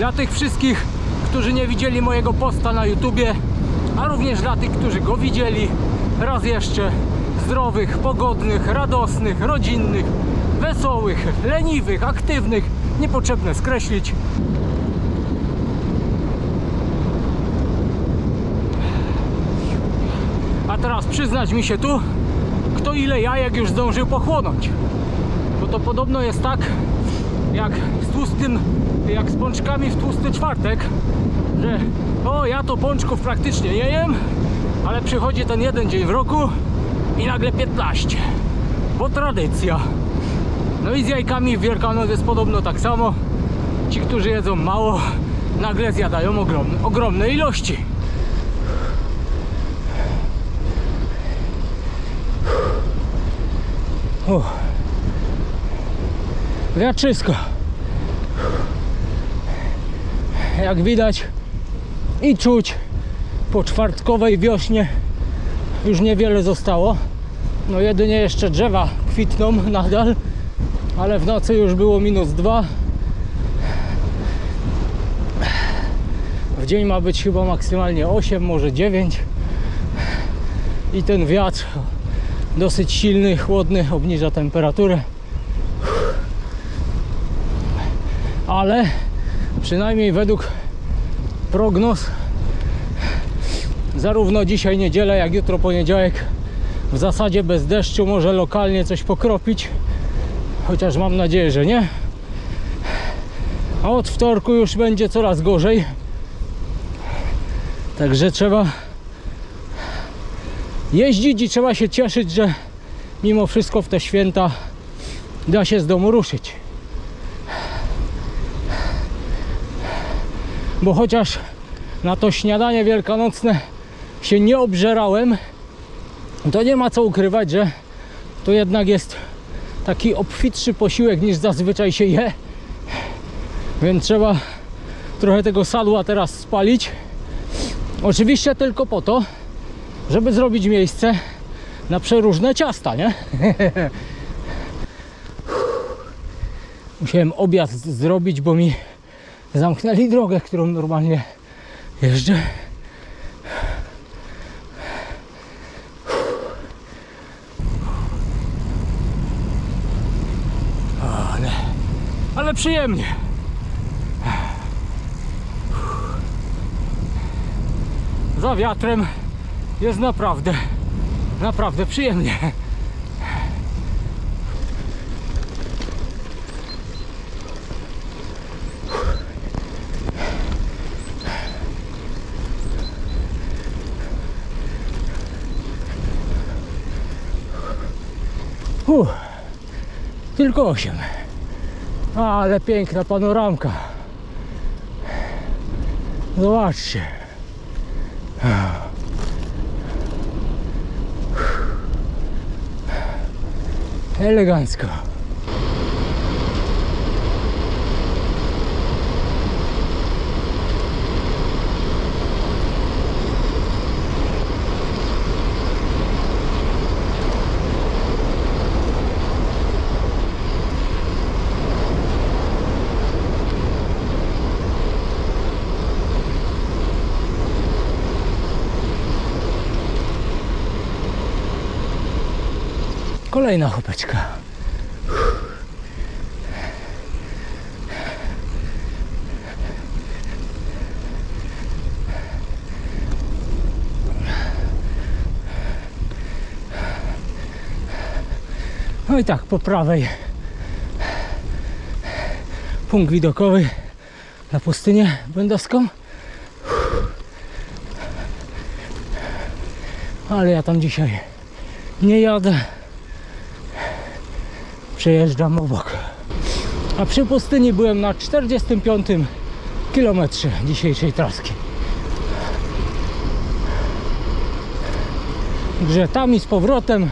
Dla tych wszystkich, którzy nie widzieli mojego posta na YouTubie, a również dla tych, którzy go widzieli, raz jeszcze zdrowych, pogodnych, radosnych, rodzinnych, wesołych, leniwych, aktywnych, niepotrzebne skreślić. A teraz przyznać mi się tu, kto ile jajek już zdążył pochłonąć. Bo to podobno jest tak, jak z tłustym, jak z pączkami w tłusty czwartek, że o ja to pączków praktycznie nie jem, ale przychodzi ten jeden dzień w roku i nagle 15. Bo tradycja. No i z jajkami w Wielkanoc jest podobno tak samo. Ci, którzy jedzą mało, nagle zjadają ogromne, ogromne ilości. Uff. Wiatrzysko. Jak widać i czuć po czwartkowej wiośnie już niewiele zostało. No jedynie jeszcze drzewa kwitną nadal, ale w nocy już było minus dwa. W dzień ma być chyba maksymalnie 8, może 9. I ten wiatr dosyć silny, chłodny, obniża temperaturę. Ale przynajmniej według prognoz zarówno dzisiaj niedziela, jak jutro poniedziałek w zasadzie bez deszczu może lokalnie coś pokropić. Chociaż mam nadzieję, że nie. A od wtorku już będzie coraz gorzej. Także trzeba jeździć i trzeba się cieszyć, że mimo wszystko w te święta da się z domu ruszyć. Bo chociaż na to śniadanie wielkanocne się nie obżerałem, to nie ma co ukrywać, że to jednak jest taki obfitszy posiłek niż zazwyczaj się je. Więc trzeba trochę tego sadła teraz spalić. Oczywiście tylko po to, żeby zrobić miejsce na przeróżne ciasta, nie? Musiałem obiad zrobić, bo mi zamknęli drogę, którą normalnie jeżdżę. Ale, ale przyjemnie. Za wiatrem jest naprawdę, naprawdę przyjemnie. Uff, tylko 8. Ale piękna panoramka. Zobaczcie. Elegancko. Kolejna chopeczka. No i tak po prawej punkt widokowy na pustynię błędowską. Ale ja tam dzisiaj nie jadę. Przejeżdżam obok. A przy pustyni byłem na 45 kilometrze dzisiejszej traski. Także tam i z powrotem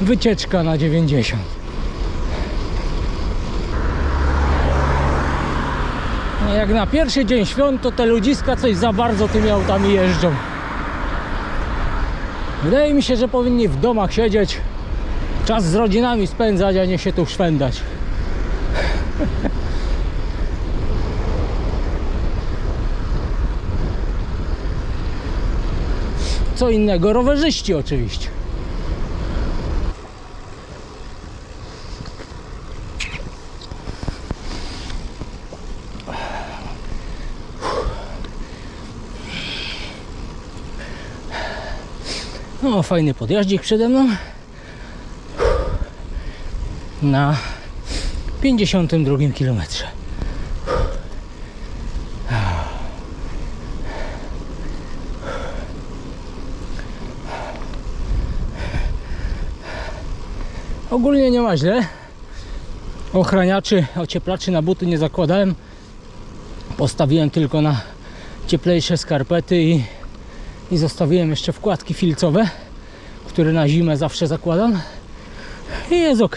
wycieczka na 90. No Jak na pierwszy dzień świąt, to te ludziska coś za bardzo tymi autami jeżdżą. Wydaje mi się, że powinni w domach siedzieć, Czas z rodzinami spędzać, a nie się tu szwendać. Co innego, rowerzyści oczywiście. No, fajny podjaździk przede mną. Na 52 kilometrze. Ogólnie nie ma źle. Ochraniaczy, ocieplaczy na buty nie zakładałem. Postawiłem tylko na cieplejsze skarpety i, i zostawiłem jeszcze wkładki filcowe, które na zimę zawsze zakładam. I jest ok.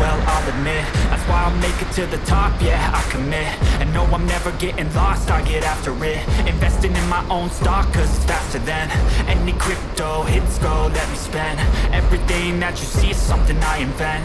Well, I'll admit. That's why I'll make it to the top, yeah, I commit. And no, I'm never getting lost, I get after it. Investing in my own stock, cause it's faster than any crypto hits go, let me spend. Everything that you see is something I invent.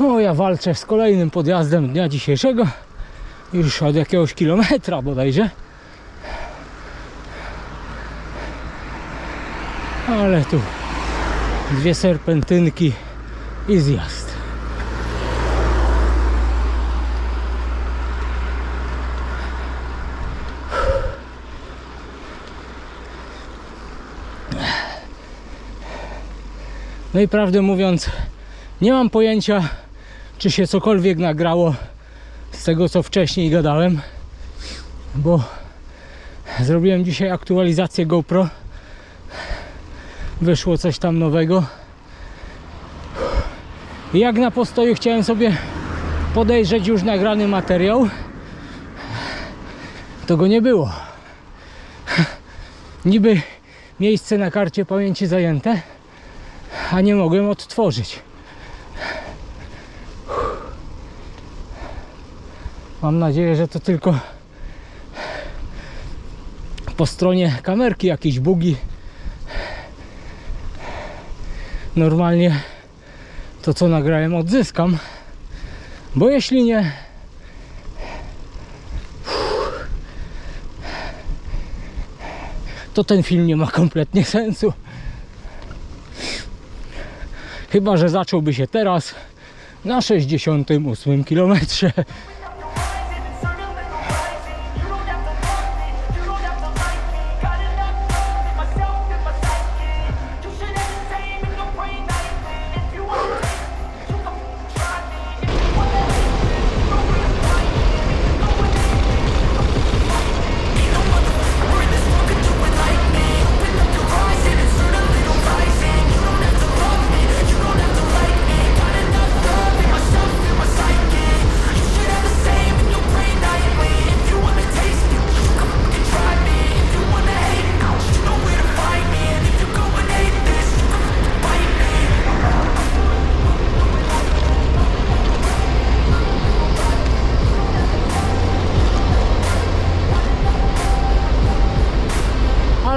O, ja walczę z kolejnym podjazdem dnia dzisiejszego. Już od jakiegoś kilometra bodajże. Ale tu dwie serpentynki i zjazd. No i prawdę mówiąc, nie mam pojęcia, czy się cokolwiek nagrało z tego, co wcześniej gadałem, bo zrobiłem dzisiaj aktualizację GoPro. Wyszło coś tam nowego. Jak na postoju chciałem sobie podejrzeć już nagrany materiał, to go nie było. Niby miejsce na karcie pamięci zajęte, a nie mogłem odtworzyć. Mam nadzieję, że to tylko po stronie kamerki jakieś bugi. Normalnie to co nagrałem odzyskam. Bo jeśli nie to ten film nie ma kompletnie sensu. Chyba, że zacząłby się teraz na 68 kilometrze.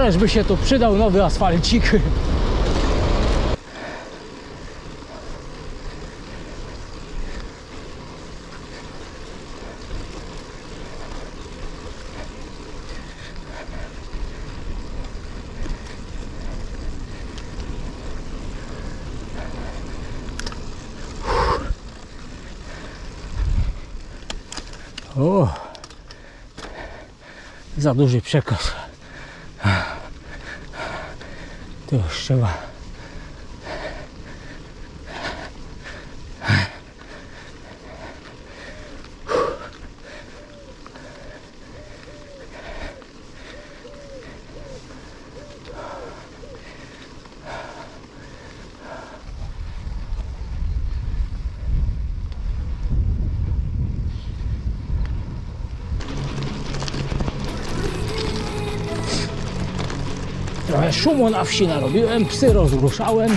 Ależ by się tu przydał nowy asfalcik. O, za duży przekaz. To już trzeba. Trochę szumu na wsi narobiłem, psy rozruszałem.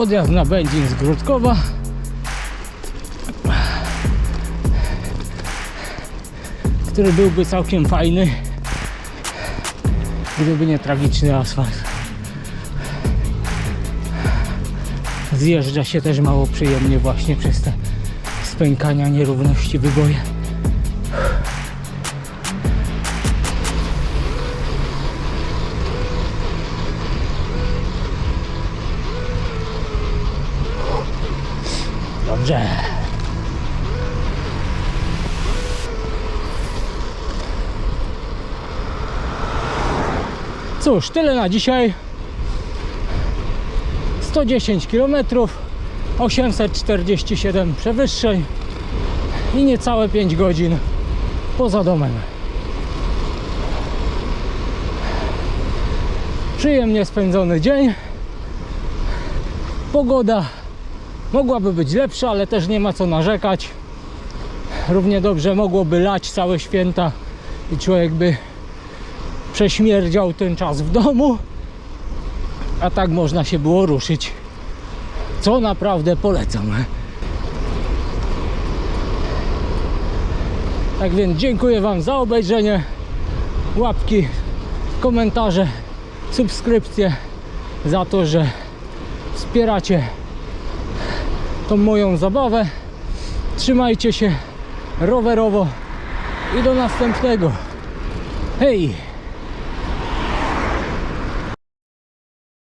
Podjazd na Będzin z Gródkowa. Który byłby całkiem fajny, gdyby nie tragiczny asfalt. Zjeżdża się też mało przyjemnie właśnie przez te spękania, nierówności, wyboje. Dobrze. Cóż, tyle na dzisiaj. 110 km, 847 przewyższeń i niecałe 5 godzin poza domem. Przyjemnie spędzony dzień. Pogoda mogłaby być lepsza, ale też nie ma co narzekać. Równie dobrze mogłoby lać całe święta i człowiek by prześmierdział ten czas w domu, a tak można się było ruszyć. Co naprawdę polecam. Tak więc dziękuję Wam za obejrzenie. Łapki, komentarze, subskrypcje, za to, że wspieracie tą moją zabawę. Trzymajcie się rowerowo i do następnego. Hej!